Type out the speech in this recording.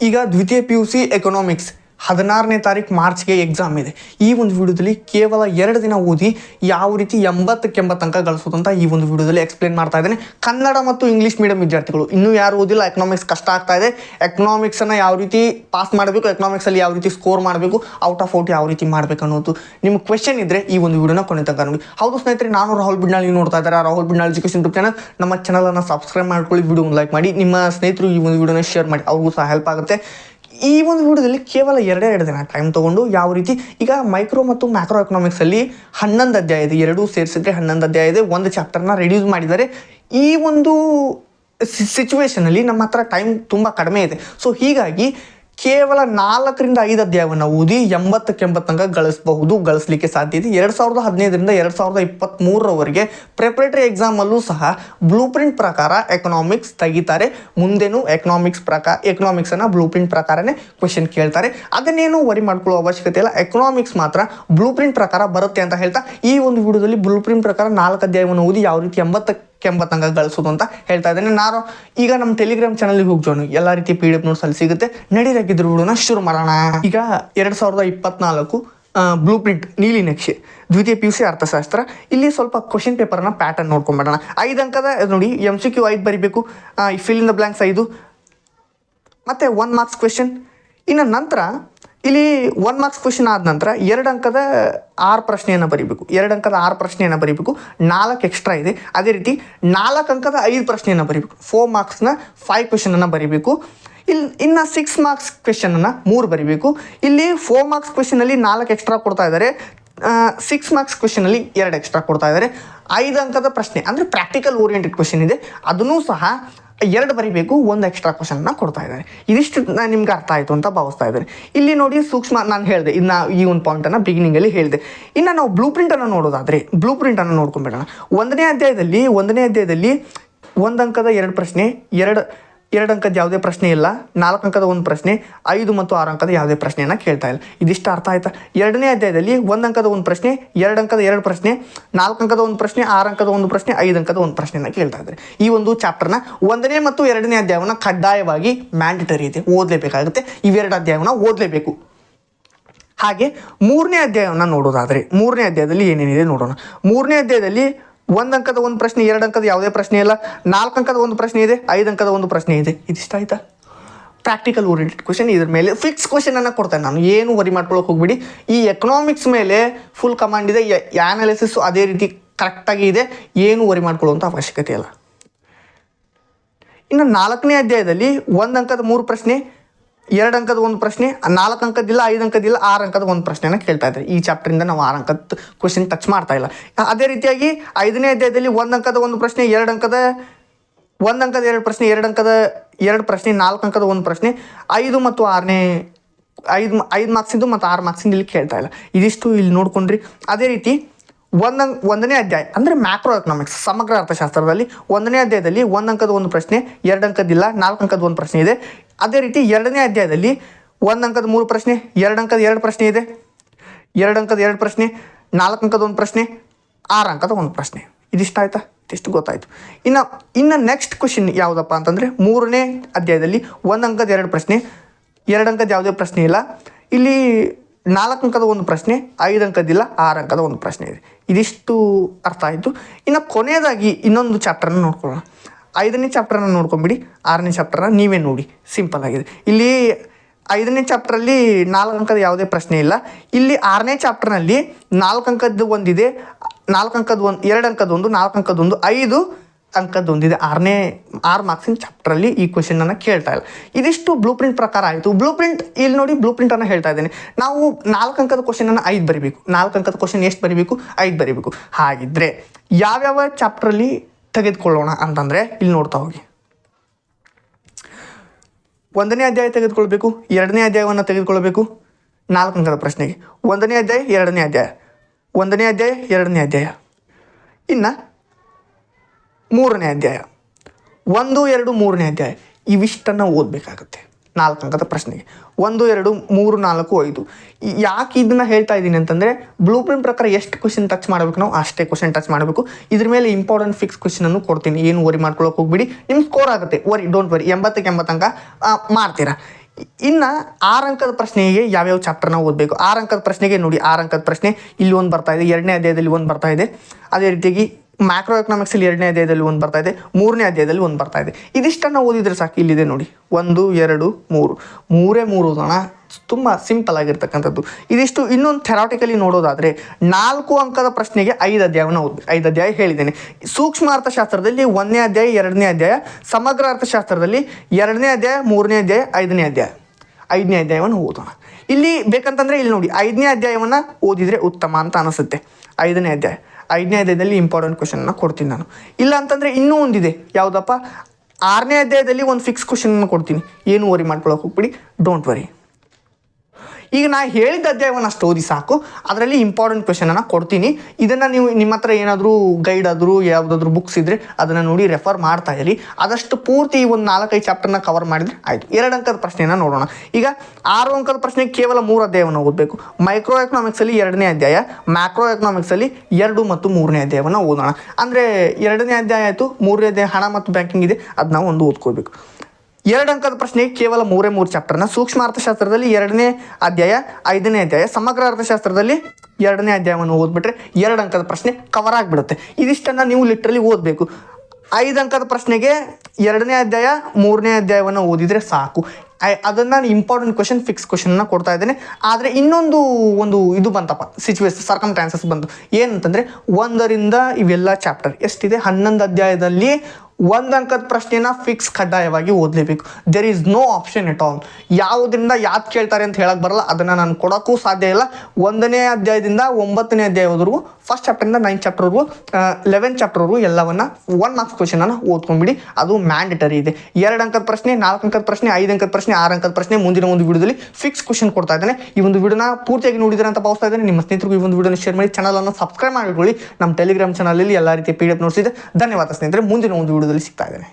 ಈಗ ದ್ವಿತೀಯ P U C economics ಹದಿನಾರನೇ ತಾರೀಕು ಮಾರ್ಚ್ಗೆ ಎಕ್ಸಾಮ್ ಇದೆ. ಈ ಒಂದು ವಿಡಿಯೋದಲ್ಲಿ ಕೇವಲ ಎರಡು ದಿನ ಓದಿ ಯಾವ ರೀತಿ ಎಂಬತ್ತಕ್ಕೆ ಎಂಬತ್ತು ಅಂಕ ಗಳಿಸೋದು ಅಂತ ಈ ಒಂದು ವಿಡಿಯೋದಲ್ಲಿ ಎಕ್ಸ್ಪ್ಲೇನ್ ಮಾಡ್ತಾ ಇದ್ದೇನೆ. ಕನ್ನಡ ಮತ್ತು ಇಂಗ್ಲೀಷ್ ಮೀಡಿಯಂ ವಿದ್ಯಾರ್ಥಿಗಳು, ಇನ್ನೂ ಯಾರು ಓದಿಲ್ಲ ಎಕನಾಮಿಕ್ಸ್ ಕಷ್ಟ ಆಗ್ತಾ ಇದೆ. ಎಕನಾಮಿಕ್ಸನ್ನು ಯಾವ ರೀತಿ ಪಾಸ್ ಮಾಡಬೇಕು ಎಕನಾಮಿಕ್ಸಲ್ಲಿ ಯಾವ ರೀತಿ ಸ್ಕೋರ್ ಮಾಡಬೇಕು ಔಟ್ ಆಫ್ ಔಟ್ ಯಾವ ರೀತಿ ಮಾಡಬೇಕು ಅನ್ನೋದು ನಿಮ್ಮ ಕ್ವೆಶನ್ ಇದ್ದರೆ ಈ ಒಂದು ವಿಡಿಯೋನ ಕೊನೆ ತನಕ ನೋಡಿ. ಹೌದು ಸ್ನೇಹಿತರೆ, ನಾನು ರಾಹುಲ್ ಬಿಡ್ನಾಳ್ ನೀವು ನೋಡ್ತಾ ಇದ್ದಾರೆ, Rahul Bidnal education YouTube channel ನಮ್ಮ ಚಾನಲನ್ನು ಸಬ್ಸ್ಕ್ರೈಬ್ ಮಾಡ್ಕೊಳ್ಳಿ ವಿಡಿಯೋ ಲೈಕ್ ಮಾಡಿ. ನಿಮ್ಮ ಸ್ನೇಹಿತರು ಈ ಒಂದು ವಿಡಿಯೋನ ಶೇರ್ ಮಾಡಿ, ಅವ್ರಿಗೂ ಸಹ ಹೆಲ್ಪ್ ಆಗುತ್ತೆ. ಈ ಒಂದು ವಿಡಿಯೋದಲ್ಲಿ ಕೇವಲ ಎರಡೇ ಎರಡು ದಿನ ಟೈಮ್ ತೊಗೊಂಡು ಯಾವ ರೀತಿ ಈಗ ಮೈಕ್ರೋ ಮತ್ತು ಮ್ಯಾಕ್ರೋ ಎಕನಾಮಿಕ್ಸಲ್ಲಿ ಹನ್ನೊಂದು ಅಧ್ಯಾಯ ಇದೆ ಎರಡೂ ಸೇರಿಸಿದ್ರೆ ಹನ್ನೊಂದು ಅಧ್ಯಾಯ ಇದೆ ಒಂದು ಚಾಪ್ಟರ್ನ ರೆಡ್ಯೂಸ್ ಮಾಡಿದ್ದಾರೆ ಈ ಒಂದು ಸಿಚುವೇಶನಲ್ಲಿ ನಮ್ಮ ಹತ್ರ ಟೈಮ್ ತುಂಬ ಕಡಿಮೆ ಇದೆ. ಸೊ ಹೀಗಾಗಿ ಕೇವಲ ನಾಲ್ಕರಿಂದ ಐದು ಅಧ್ಯಾಯವನ್ನು ಓದಿ ಎಂಬತ್ತಕ್ಕೆ ಎಂಬತ್ತು ತನಕ ಗಳಿಸಬಹುದು, ಗಳಿಸಲಿಕ್ಕೆ ಸಾಧ್ಯ ಇದೆ. ಎರಡು ಸಾವಿರದ ಹದಿನೈದರಿಂದ ಎರಡು ಸಾವಿರದ ಇಪ್ಪತ್ತ್ಮೂರರವರೆಗೆ ಪ್ರಿಪ್ರೇಟರಿ ಎಕ್ಸಾಮಲ್ಲೂ ಸಹ ಬ್ಲೂ ಪ್ರಿಂಟ್ ಪ್ರಕಾರ ಎಕನಾಮಿಕ್ಸ್ ತೆಗಿತಾರೆ. ಮುಂದೆನೂ ಎಕನಾಮಿಕ್ಸ್ ಪ್ರಕಾರ ಎಕನಾಮಿಕ್ಸನ್ನು ಬ್ಲೂ ಪ್ರಿಂಟ್ ಪ್ರಕಾರನೇ ಕ್ವೆಶನ್ ಕೇಳ್ತಾರೆ. ಅದನ್ನೇನು ವರಿ ಮಾಡ್ಕೊಳ್ಳೋ ಅವಶ್ಯಕತೆ ಇಲ್ಲ. ಎಕನಾಮಿಕ್ಸ್ ಮಾತ್ರ ಬ್ಲೂ ಪ್ರಿಂಟ್ ಪ್ರಕಾರ ಬರುತ್ತೆ ಅಂತ ಹೇಳ್ತಾ ಈ ಒಂದು ವಿಡಿಯೋದಲ್ಲಿ ಬ್ಲೂ ಪ್ರಿಂಟ್ ಪ್ರಕಾರ ನಾಲ್ಕು ಅಧ್ಯಾಯವನ್ನು ಓದಿ ಯಾವ ರೀತಿ ಎಂಬತ್ತಕ್ಕೆ ಎಂಬತ್ತಂಗ ಗಳಿಸೋದು ಅಂತ ಹೇಳ್ತಾ ಇದ್ದೇನೆ. ನಾನು ಈಗ ನಮ್ಮ ಟೆಲಿಗ್ರಾಮ್ ಚಾನಲ್ಗೆ ಹೋಗಿ ಜಾಯ್ನ್ ಎಲ್ಲ ರೀತಿ ಪಿ ಡಿ ಎಫ್ ನೋಟ್ಸ್ ಅಲ್ಲಿ ಸಿಗುತ್ತೆ. ನಡೀರಾಗಿದ್ರು ಹುಡುಗನ ಶುರು ಮಾಡೋಣ. ಈಗ ಎರಡು ಸಾವಿರದ ಇಪ್ಪತ್ನಾಲ್ಕು ಬ್ಲೂ ಪ್ರಿಂಟ್ ನೀಲಿ ನಕ್ಷೆ, ದ್ವಿತೀಯ ಪಿ ಯು ಸಿ ಅರ್ಥಶಾಸ್ತ್ರ. ಇಲ್ಲಿ ಸ್ವಲ್ಪ ಕ್ವಶನ್ ಪೇಪರ್ನ ಪ್ಯಾಟರ್ನ್ ನೋಡ್ಕೊಂಡ್ಬಿಡೋಣ. ಐದು ಅಂಕದ ನೋಡಿ ಎಂ ಸಿ ಕ್ಯೂ ಐದು ಬರಿಬೇಕು. ಫಿಲ್ ಇನ್ ದ ಬ್ಲ್ಯಾಂಕ್ಸ್ ಐದು. ಮತ್ತು ಒನ್ ಮಾರ್ಕ್ಸ್ ಕ್ವೆಶನ್ ಇನ್ನು ನಂತರ ಇಲ್ಲಿ ಒನ್ ಮಾರ್ಕ್ಸ್ ಕ್ವಶನ್ ಆದ ನಂತರ ಎರಡು ಅಂಕದ ಆರು ಪ್ರಶ್ನೆಯನ್ನು ಬರೀಬೇಕು. ಎರಡು ಅಂಕದ ಆರು ಪ್ರಶ್ನೆಯನ್ನು ಬರೀಬೇಕು. ನಾಲ್ಕು ಎಕ್ಸ್ಟ್ರಾ ಇದೆ. ಅದೇ ರೀತಿ ನಾಲ್ಕು ಅಂಕದ ಐದು ಪ್ರಶ್ನೆಯನ್ನು ಬರೀಬೇಕು. ಫೋರ್ ಮಾರ್ಕ್ಸ್ನ ಫೈವ್ ಕ್ವಶನನ್ನು ಬರೀಬೇಕು. ಇಲ್ಲಿ ಇನ್ನು ಸಿಕ್ಸ್ ಮಾರ್ಕ್ಸ್ ಕ್ವೆಶನನ್ನು ಮೂರು ಬರೀಬೇಕು. ಇಲ್ಲಿ ಫೋರ್ ಮಾರ್ಕ್ಸ್ ಕ್ವೆಶನಲ್ಲಿ ನಾಲ್ಕು ಎಕ್ಸ್ಟ್ರಾ ಕೊಡ್ತಾ ಇದ್ದಾರೆ ಸಿಕ್ಸ್ ಮಾರ್ಕ್ಸ್ ಕ್ವೆಶನಲ್ಲಿ ಎರಡು ಎಕ್ಸ್ಟ್ರಾ ಕೊಡ್ತಾ ಇದ್ದಾರೆ ಐದು ಅಂಕದ ಪ್ರಶ್ನೆ, ಅಂದರೆ ಪ್ರಾಕ್ಟಿಕಲ್ ಓರಿಯೆಂಟೆಡ್ ಕ್ವೆಶನ್ ಇದೆ. ಅದನ್ನೂ ಸಹ ಎರಡು ಬರಿಬೇಕು, ಒಂದು ಎಕ್ಸ್ಟ್ರಾ ಕ್ವಶನ್ನ ಕೊಡ್ತಾ ಇದ್ದಾರೆ. ಇದಿಷ್ಟು ನಾನು ನಿಮ್ಗೆ ಅರ್ಥ ಆಯಿತು ಅಂತ ಭಾವಿಸ್ತಾ ಇದ್ದಾರೆ ಇಲ್ಲಿ ನೋಡಿ ಸೂಕ್ಷ್ಮ ನಾನು ಹೇಳಿದೆ ಇನ್ನು ಈ ಒಂದು ಪಾಯಿಂಟನ್ನು ಬಿಗಿನಿಂಗಲ್ಲಿ ಹೇಳಿದೆ. ಇನ್ನು ನಾವು ಬ್ಲೂ ಪ್ರಿಂಟನ್ನು ನೋಡೋದಾದರೆ ಬ್ಲೂ ಪ್ರಿಂಟನ್ನು ನೋಡ್ಕೊಂಡ್ಬಿಡೋಣ. ಒಂದನೇ ಅಧ್ಯಾಯದಲ್ಲಿ ಒಂದನೇ ಅಧ್ಯಾಯದಲ್ಲಿ ಒಂದು ಅಂಕದ ಎರಡು ಪ್ರಶ್ನೆ, ಎರಡು ಎರಡು ಅಂಕದ ಯಾವುದೇ ಪ್ರಶ್ನೆ ಇಲ್ಲ, ನಾಲ್ಕು ಅಂಕದ ಒಂದು ಪ್ರಶ್ನೆ, ಐದು ಮತ್ತು ಆರು ಅಂಕದ ಯಾವುದೇ ಪ್ರಶ್ನೆಯನ್ನು ಕೇಳ್ತಾ ಇಲ್ಲ. ಇದಿಷ್ಟು ಅರ್ಥ ಆಯ್ತಾ? ಎರಡನೇ ಅಧ್ಯಾಯದಲ್ಲಿ ಒಂದು ಅಂಕದ ಒಂದು ಪ್ರಶ್ನೆ, ಎರಡು ಅಂಕದ ಎರಡು ಪ್ರಶ್ನೆ, ನಾಲ್ಕು ಅಂಕದ ಒಂದು ಪ್ರಶ್ನೆ, ಆರು ಅಂಕದ ಒಂದು ಪ್ರಶ್ನೆ, ಐದು ಅಂಕದ ಒಂದು ಪ್ರಶ್ನೆಯನ್ನು ಕೇಳ್ತಾ ಇದ್ದಾರೆ. ಈ ಒಂದು ಚಾಪ್ಟರ್ನ ಒಂದನೇ ಮತ್ತು ಎರಡನೇ ಅಧ್ಯಾಯವನ್ನು ಕಡ್ಡಾಯವಾಗಿ ಮ್ಯಾಂಡೇಟರಿ ಇದೆ, ಓದಲೇಬೇಕಾಗುತ್ತೆ. ಇವೆರಡು ಅಧ್ಯಾಯವನ್ನು ಓದಲೇಬೇಕು. ಹಾಗೆ ಮೂರನೇ ಅಧ್ಯಾಯವನ್ನು ನೋಡೋದಾದರೆ, ಮೂರನೇ ಅಧ್ಯಾಯದಲ್ಲಿ ಏನೇನಿದೆ ನೋಡೋಣ. ಮೂರನೇ ಅಧ್ಯಾಯದಲ್ಲಿ ಒಂದು ಅಂಕದ ಒಂದು ಪ್ರಶ್ನೆ, ಎರಡು ಅಂಕದ ಯಾವುದೇ ಪ್ರಶ್ನೆ ಇಲ್ಲ. ನಾಲ್ಕು ಅಂಕದ ಒಂದು ಪ್ರಶ್ನೆ ಇದೆ, ಐದು ಅಂಕದ ಒಂದು ಪ್ರಶ್ನೆ ಇದೆ. ಇದಿಷ್ಟ ಆಯ್ತಾ? ಪ್ರಾಕ್ಟಿಕಲ್ ಓರಿಯೆಂಟೆಡ್ ಕ್ವಶನ್ ಇದ್ರ ಮೇಲೆ ಫಿಕ್ಸ್ ಕ್ವಶನನ್ನು ಕೊಡ್ತೇನೆ ನಾನು. ಏನು ವರಿ ಮಾಡ್ಕೊಳ್ಳೋಕೆ ಹೋಗ್ಬಿಡಿ. ಈ ಎಕನಾಮಿಕ್ಸ್ ಮೇಲೆ ಫುಲ್ ಕಮಾಂಡ್ ಇದೆ. ಅನಾಲಿಸಿಸ್ ಅದೇ ರೀತಿ ಕರೆಕ್ಟಾಗಿ ಇದೆ. ಏನು ವರಿ ಮಾಡ್ಕೊಳ್ಳುವಂಥ ಅವಶ್ಯಕತೆ ಇಲ್ಲ. ಇನ್ನು ನಾಲ್ಕನೇ ಅಧ್ಯಾಯದಲ್ಲಿ ಒಂದು ಅಂಕದ ಮೂರು ಪ್ರಶ್ನೆ ಎರಡು ಅಂಕದ ಒಂದು ಪ್ರಶ್ನೆ, ನಾಲ್ಕು ಅಂಕದಿಲ್ಲ ಐದು ಅಂಕದಿಲ್ಲ ಆರು ಅಂಕದ ಒಂದು ಪ್ರಶ್ನೆನ ಕೇಳ್ತಾ ಇದ್ದಾರೆ. ಈ ಚಾಪ್ಟರಿಂದ ನಾವು ಆರು ಅಂಕದ ಕ್ವಶನ್ ಟಚ್ ಮಾಡ್ತಾ ಇಲ್ಲ. ಅದೇ ರೀತಿಯಾಗಿ ಐದನೇ ಅಧ್ಯಾಯದಲ್ಲಿ ಒಂದು ಅಂಕದ ಒಂದು ಪ್ರಶ್ನೆ, ಎರಡು ಅಂಕದ, ಒಂದು ಅಂಕದ ಎರಡು ಪ್ರಶ್ನೆ, ಎರಡು ಅಂಕದ ಎರಡು ಪ್ರಶ್ನೆ, ನಾಲ್ಕು ಅಂಕದ ಒಂದು ಪ್ರಶ್ನೆ, ಐದು ಮತ್ತು ಆರನೇ, ಐದು ಐದು ಮಾರ್ಕ್ಸಿಂದು ಮತ್ತು ಆರು ಮಾರ್ಕ್ಸಿಂದ ಇಲ್ಲಿ ಕೇಳ್ತಾ ಇಲ್ಲ. ಇದಿಷ್ಟು ಇಲ್ಲಿ ನೋಡ್ಕೊಂಡ್ರಿ. ಅದೇ ರೀತಿ ಒಂದಂಗ್ ಒಂದನೇ ಅಧ್ಯಾಯ, ಅಂದರೆ ಮ್ಯಾಕ್ರೋ ಎಕನಾಮಿಕ್ಸ್ ಸಮಗ್ರ ಅರ್ಥಶಾಸ್ತ್ರದಲ್ಲಿ ಒಂದನೇ ಅಧ್ಯಾಯದಲ್ಲಿ ಒಂದು ಅಂಕದ ಒಂದು ಪ್ರಶ್ನೆ, ಎರಡು ಅಂಕದಿಲ್ಲ ನಾಲ್ಕು ಅಂಕದ ಒಂದು ಪ್ರಶ್ನೆ ಇದೆ. ಅದೇ ರೀತಿ ಎರಡನೇ ಅಧ್ಯಾಯದಲ್ಲಿ ಒಂದು ಅಂಕದ ಮೂರು ಪ್ರಶ್ನೆ, ಎರಡು ಅಂಕದ ಎರಡು ಪ್ರಶ್ನೆ ಇದೆ. ಎರಡು ಅಂಕದ ಎರಡು ಪ್ರಶ್ನೆ, ನಾಲ್ಕು ಅಂಕದ ಒಂದು ಪ್ರಶ್ನೆ, ಆರು ಅಂಕದ ಒಂದು ಪ್ರಶ್ನೆ. ಇದಿಷ್ಟ ಆಯ್ತಾ? ಇದಿಷ್ಟು ಗೊತ್ತಾಯಿತು. ಇನ್ನು ಇನ್ನು ನೆಕ್ಸ್ಟ್ ಕ್ವಶನ್ ಯಾವುದಪ್ಪ ಅಂತಂದರೆ ಮೂರನೇ ಅಧ್ಯಾಯದಲ್ಲಿ ಒಂದು ಅಂಕದ ಎರಡು ಪ್ರಶ್ನೆ, ಎರಡು ಅಂಕದ ಯಾವುದೇ ಪ್ರಶ್ನೆ ಇಲ್ಲ. ಇಲ್ಲಿ ನಾಲ್ಕು ಅಂಕದ ಒಂದು ಪ್ರಶ್ನೆ, ಐದು ಅಂಕದಿಲ್ಲ ಆರು ಅಂಕದ ಒಂದು ಪ್ರಶ್ನೆ ಇದೆ. ಇದಿಷ್ಟು ಅರ್ಥ ಆಯಿತು. ಇನ್ನು ಕೊನೆಯದಾಗಿ ಇನ್ನೊಂದು ಚಾಪ್ಟರ್ನ ನೋಡ್ಕೊಳ್ಳೋಣ. ಐದನೇ ಚಾಪ್ಟರ್ನ ನೋಡ್ಕೊಂಬಿಡಿ ಆರನೇ ಚಾಪ್ಟರ್ನ ನೀವೇ ನೋಡಿ. ಸಿಂಪಲ್ ಆಗಿದೆ. ಇಲ್ಲಿ ಐದನೇ ಚಾಪ್ಟ್ರಲ್ಲಿ ನಾಲ್ಕು ಅಂಕದ ಯಾವುದೇ ಪ್ರಶ್ನೆ ಇಲ್ಲ. ಇಲ್ಲಿ ಆರನೇ ಚಾಪ್ಟರ್ನಲ್ಲಿ ನಾಲ್ಕು ಅಂಕದ್ದು ಒಂದಿದೆ, ನಾಲ್ಕು ಅಂಕದ ಒಂದು, ಎರಡು ಅಂಕದೊಂದು ನಾಲ್ಕು ಅಂಕದೊಂದು ಐದು ಅಂಕದ್ದು ಒಂದಿದೆ. ಆರನೇ, ಆರು ಮಾರ್ಕ್ಸಿನ ಚಾಪ್ಟ್ರಲ್ಲಿ ಈ ಕ್ವೆಶನನ್ನು ಕೇಳ್ತಾ ಇಲ್ಲ. ಇದಿಷ್ಟು ಬ್ಲೂ ಪ್ರಿಂಟ್ ಪ್ರಕಾರ ಆಯಿತು. ಬ್ಲೂ ಪ್ರಿಂಟ್ ಇಲ್ಲಿ ನೋಡಿ ಬ್ಲೂ ಪ್ರಿಂಟನ್ನು ಹೇಳ್ತಾ ಇದ್ದೇನೆ. ನಾವು ನಾಲ್ಕು ಅಂಕದ ಕ್ವಶನನ್ನು ಐದು ಬರಿಬೇಕು. ನಾಲ್ಕು ಅಂಕದ ಕ್ವಶನ್ ಎಷ್ಟು ಬರೀಬೇಕು? ಐದು ಬರೀಬೇಕು. ಹಾಗಿದ್ರೆ ಯಾವ್ಯಾವ ಚಾಪ್ಟ್ರಲ್ಲಿ ತೆಗೆದುಕೊಳ್ಳೋಣ ಅಂತಂದರೆ ಇಲ್ಲಿ ನೋಡ್ತಾ ಹೋಗಿ. ಒಂದನೇ ಅಧ್ಯಾಯ ತೆಗೆದುಕೊಳ್ಬೇಕು, ಎರಡನೇ ಅಧ್ಯಾಯವನ್ನು ತೆಗೆದುಕೊಳ್ಬೇಕು, ನಾಲ್ಕು ಅಂಕದ ಪ್ರಶ್ನೆಗೆ. ಒಂದನೇ ಅಧ್ಯಾಯ, ಎರಡನೇ ಅಧ್ಯಾಯ. ಒಂದನೇ ಅಧ್ಯಾಯ, ಎರಡನೇ ಅಧ್ಯಾಯ. ಇನ್ನು ಮೂರನೇ ಅಧ್ಯಾಯ. ಒಂದು, ಎರಡು, ಮೂರನೇ ಅಧ್ಯಾಯ. ಇವಿಷ್ಟನ್ನು ಓದಬೇಕಾಗುತ್ತೆ. ನಾಲ್ಕು ಅಂಕದ ಪ್ರಶ್ನೆಗೆ. ಒಂದು, ಎರಡು, ಮೂರು, ನಾಲ್ಕು, ಐದು. ಯಾಕೆ ಇದನ್ನ ಹೇಳ್ತಾ ಇದ್ದೀನಿ ಅಂತಂದರೆ ಬ್ಲೂ ಪ್ರಿಂಟ್ ಪ್ರಕಾರ ಎಷ್ಟು ಕ್ವಶನ್ ಟಚ್ ಮಾಡಬೇಕು ನಾವು, ಅಷ್ಟೇ ಕ್ವಶನ್ ಟಚ್ ಮಾಡಬೇಕು. ಇದ್ರ ಮೇಲೆ ಇಂಪಾರ್ಟೆಂಟ್ ಫಿಕ್ಸ್ ಕ್ವಶನನ್ನು ಕೊಡ್ತೀನಿ. ಏನು ವರಿ ಮಾಡ್ಕೊಳಕ್ಕೆ ಹೋಗ್ಬಿಡಿ. ನಿಮ್ಮ ಸ್ಕೋರ್ ಆಗುತ್ತೆ. ವರಿ ಡೋಂಟ್ ವರಿ ಎಂಬತ್ತಕ್ಕೆ ಎಂಬತ್ತು ಅಂಕ ಮಾಡ್ತೀರಾ. ಇನ್ನು ಆರು ಅಂಕದ ಪ್ರಶ್ನೆಗೆ ಯಾವ್ಯಾವ ಚಾಪ್ಟರ್ನ ಓದಬೇಕು? ಆರು ಅಂಕದ ಪ್ರಶ್ನೆಗೆ ನೋಡಿ. ಆರು ಅಂಕದ ಪ್ರಶ್ನೆ ಇಲ್ಲಿ ಒಂದು ಬರ್ತಾ ಇದೆ. ಎರಡನೇ ಅಧ್ಯಾಯದಲ್ಲಿ ಒಂದು ಬರ್ತಾ ಇದೆ. ಅದೇ ರೀತಿಯಾಗಿ ಮ್ಯಾಕ್ರೋ ಎಕನಾಮಿಕ್ಸಲ್ಲಿ ಎರಡನೇ ಅಧ್ಯಾಯದಲ್ಲಿ ಒಂದು ಬರ್ತಾ ಇದೆ, ಮೂರನೇ ಅಧ್ಯಾಯದಲ್ಲಿ ಒಂದು ಬರ್ತಾ ಇದೆ. ಇದಿಷ್ಟನ್ನು ಓದಿದ್ರೆ ಸಾಕು, ಇಲ್ಲಿದೆ ನೋಡಿ. ಒಂದು, ಎರಡು, ಮೂರು. ಮೂರೇ ಮೂರು ಓದೋಣ ತುಂಬ ಸಿಂಪಲ್ ಆಗಿರ್ತಕ್ಕಂಥದ್ದು. ಇದಿಷ್ಟು ಇನ್ನೊಂದು ಥೆರಾಟಿಕಲಿ ನೋಡೋದಾದರೆ, ನಾಲ್ಕು ಅಂಕದ ಪ್ರಶ್ನೆಗೆ ಐದು ಅಧ್ಯಾಯವನ್ನು ಓದಿ ಐದು ಅಧ್ಯಾಯ ಹೇಳಿದ್ದೇನೆ. ಸೂಕ್ಷ್ಮ ಅರ್ಥಶಾಸ್ತ್ರದಲ್ಲಿ ಒಂದನೇ ಅಧ್ಯಾಯ, ಎರಡನೇ ಅಧ್ಯಾಯ, ಸಮಗ್ರ ಅರ್ಥಶಾಸ್ತ್ರದಲ್ಲಿ ಎರಡನೇ ಅಧ್ಯಾಯ, ಮೂರನೇ ಅಧ್ಯಾಯ, ಐದನೇ ಅಧ್ಯಾಯ. ಐದನೇ ಅಧ್ಯಾಯವನ್ನು ಓದೋಣ. ಇಲ್ಲಿ ಬೇಕಂತಂದರೆ ಇಲ್ಲಿ ನೋಡಿ, ಐದನೇ ಅಧ್ಯಾಯವನ್ನು ಓದಿದರೆ ಉತ್ತಮ ಅಂತ ಅನಿಸುತ್ತೆ. ಐದನೇ ಅಧ್ಯಾಯ. ಐದನೇ ಅಧ್ಯಾಯದಲ್ಲಿ ಇಂಪಾರ್ಟೆಂಟ್ ಕ್ವಶನ್ನ ಕೊಡ್ತೀನಿ ನಾನು. ಇಲ್ಲ ಅಂತಂದರೆ ಇನ್ನೂ ಒಂದಿದೆ. ಯಾವುದಪ್ಪ? ಆರನೇ ಅಧ್ಯಾಯದಲ್ಲಿ ಒಂದು ಫಿಕ್ಸ್ ಕ್ವಶನನ್ನು ಕೊಡ್ತೀನಿ. ಏನು ವರಿ ಮಾಡ್ಕೊಳಕ್ಕೆ ಹೋಗ್ಬಿಡಿ. ಡೋಂಟ್ ವರಿ ಈಗ ನಾ ಹೇಳಿದ ಅಧ್ಯಾಯವನ್ನು ಅಷ್ಟು ಸಾಕು. ಅದರಲ್ಲಿ ಇಂಪಾರ್ಟೆಂಟ್ ಕ್ವೆಶನನ್ನು ಕೊಡ್ತೀನಿ. ಇದನ್ನು ನೀವು ನಿಮ್ಮ ಹತ್ರ ಏನಾದರೂ ಗೈಡ್ ಆದರೂ ಯಾವುದಾದ್ರೂ ಬುಕ್ಸ್ ಇದ್ದರೆ ಅದನ್ನು ನೋಡಿ ರೆಫರ್ ಮಾಡ್ತಾ ಇರಿ. ಅದಷ್ಟು ಪೂರ್ತಿ ಈ ಒಂದು ನಾಲ್ಕೈದು ಚಾಪ್ಟರ್ನ ಕವರ್ ಮಾಡಿದರೆ ಆಯಿತು. ಎರಡು ಅಂಕದ ಪ್ರಶ್ನೆಯನ್ನು ನೋಡೋಣ. ಈಗ ಆರು ಅಂಕದ ಪ್ರಶ್ನೆ ಕೇವಲ ಮೂರು ಅಧ್ಯಾಯವನ್ನು ಓದಬೇಕು. ಮೈಕ್ರೋ ಎಕನಾಮಿಕ್ಸಲ್ಲಿ ಎರಡನೇ ಅಧ್ಯಾಯ ಮ್ಯಾಕ್ರೋ ಎಕನಾಮಿಕ್ಸಲ್ಲಿ ಎರಡು ಮತ್ತು ಮೂರನೇ ಅಧ್ಯಾಯವನ್ನು ಓದೋಣ. ಅಂದರೆ ಎರಡನೇ ಅಧ್ಯಾಯ ಆಯಿತು, ಮೂರನೇ ಅಧ್ಯಾಯ ಹಣ ಮತ್ತು ಬ್ಯಾಂಕಿಂಗ್ ಇದೆ. ಅದನ್ನ ಒಂದು ಓದ್ಕೋಬೇಕು ಎರಡು ಅಂಕದ ಪ್ರಶ್ನೆ ಕೇವಲ ಮೂರೇ ಮೂರು ಚಾಪ್ಟರ್ನ ಸೂಕ್ಷ್ಮ ಅರ್ಥಶಾಸ್ತ್ರದಲ್ಲಿ ಎರಡನೇ ಅಧ್ಯಾಯ, ಐದನೇ ಅಧ್ಯಾಯ, ಸಮಗ್ರ ಅರ್ಥಶಾಸ್ತ್ರದಲ್ಲಿ ಎರಡನೇ ಅಧ್ಯಾಯವನ್ನು ಓದ್ಬಿಟ್ರೆ ಎರಡು ಅಂಕದ ಪ್ರಶ್ನೆ ಕವರ್ ಆಗಿಬಿಡುತ್ತೆ. ಇದಿಷ್ಟನ್ನು ನೀವು ಲಿಟ್ರಲಿ ಓದಬೇಕು. ಐದು ಅಂಕದ ಪ್ರಶ್ನೆಗೆ ಎರಡನೇ ಅಧ್ಯಾಯ, ಮೂರನೇ ಅಧ್ಯಾಯವನ್ನು ಓದಿದರೆ ಸಾಕು. ಅದನ್ನು ಅದನ್ನ ನಾನು ಇಂಪಾರ್ಟೆಂಟ್ ಕ್ವಶನ್ ಫಿಕ್ಸ್ ಕ್ವಶನ್ನ ಕೊಡ್ತಾ ಇದ್ದೇನೆ. ಆದರೆ ಇನ್ನೊಂದು ಒಂದು ಇದು ಬಂತಪ್ಪ ಸಿಚುವೇಶನ್ ಸರ್ಕಮ್ ಟ್ರಾನ್ಸಸ್ ಬಂತು. ಏನಂತಂದರೆ ಒಂದರಿಂದ ಇವೆಲ್ಲ ಚಾಪ್ಟರ್ ಎಷ್ಟಿದೆ? ಹನ್ನೊಂದು ಅಧ್ಯಾಯದಲ್ಲಿ ಒಂದು ಅಂಕದ ಪ್ರಶ್ನೆನ ಫಿಕ್ಸ್ ಕಡ್ಡಾಯವಾಗಿ ಓದಲೇಬೇಕು. There is no option at all ಯಾವುದರಿಂದ ಯಾವ್ದು ಕೇಳ್ತಾರೆ ಅಂತ ಹೇಳಕ್ಕೆ ಬರಲ್ಲ. ಅದನ್ನು ನಾನು ಕೊಡೋಕ್ಕೂ ಸಾಧ್ಯ ಇಲ್ಲ. ಒಂದನೇ ಅಧ್ಯಾಯದಿಂದ ಒಂಬತ್ತನೇ ಅಧ್ಯಾಯವರೆಗೂ ಫಸ್ಟ್ ಚಾಪ್ಟರಿಂದ ನೈನ್ ಚಾಪ್ಟರ್ವರೆಗೂ ಲೆವೆನ್ ಚಾಪ್ಟರ್ವರೆಗೂ ಎಲ್ಲವನ್ನ ಒನ್ ಮಾರ್ಕ್ಸ್ ಕ್ವಶನನ್ನು ಓದ್ಕೊಂಡ್ಬಿಡಿ. ಅದು ಮ್ಯಾಂಡೇಟರಿ ಇದೆ. ಎರಡು ಅಂಕದ ಪ್ರಶ್ನೆ, ನಾಲ್ಕು ಅಂಕದ ಪ್ರಶ್ನೆ, ಐದು ಅಂಕದ ಪ್ರಶ್ನೆ, ಆರು ಅಂಕದ ಪ್ರಶ್ನೆ ಮುಂದಿನ ಒಂದು ವಿಡಿಯೋದಲ್ಲಿ ಫಿಕ್ಸ್ ಕ್ವಶನ್ ಕೊಡ್ತಾ ಇದ್ದಾನೆ. ಈ ಒಂದು ವಿಡಿಯೋನ ಪೂರ್ತಿಯಾಗಿ ನೋಡಿದ್ರೆ ಅಂತ ಭಾವಿಸ್ತಾ ಇದ್ದೇನೆ. ನಿಮ್ಮ ಸ್ನೇಹಿತರಿಗೂ ಈ ಒಂದು ವಿಡಿಯೋನ ಶೇರ್ ಮಾಡಿ ಚಾನಲನ್ನು ಸಬ್ಸ್ಕ್ರೈಬ್ ಮಾಡಿಕೊಳ್ಳಿ. ನಮ್ಮ ಟೆಲಿಗ್ರಾಮ್ ಚಾನಲಲ್ಲಿ ಎಲ್ಲ ರೀತಿಯ ಪಿ ಡಿ ಎಫ್ ನೋಡ್ಸಿದೆ ಧನ್ಯವಾದ ಸ್ನೇಹಿತರೆ. ಮುಂದಿನ ಒಂದು ವಿಡಿಯೋದಲ್ಲಿ ಸಿಗ್ತಾ ಇದ್ದೇನೆ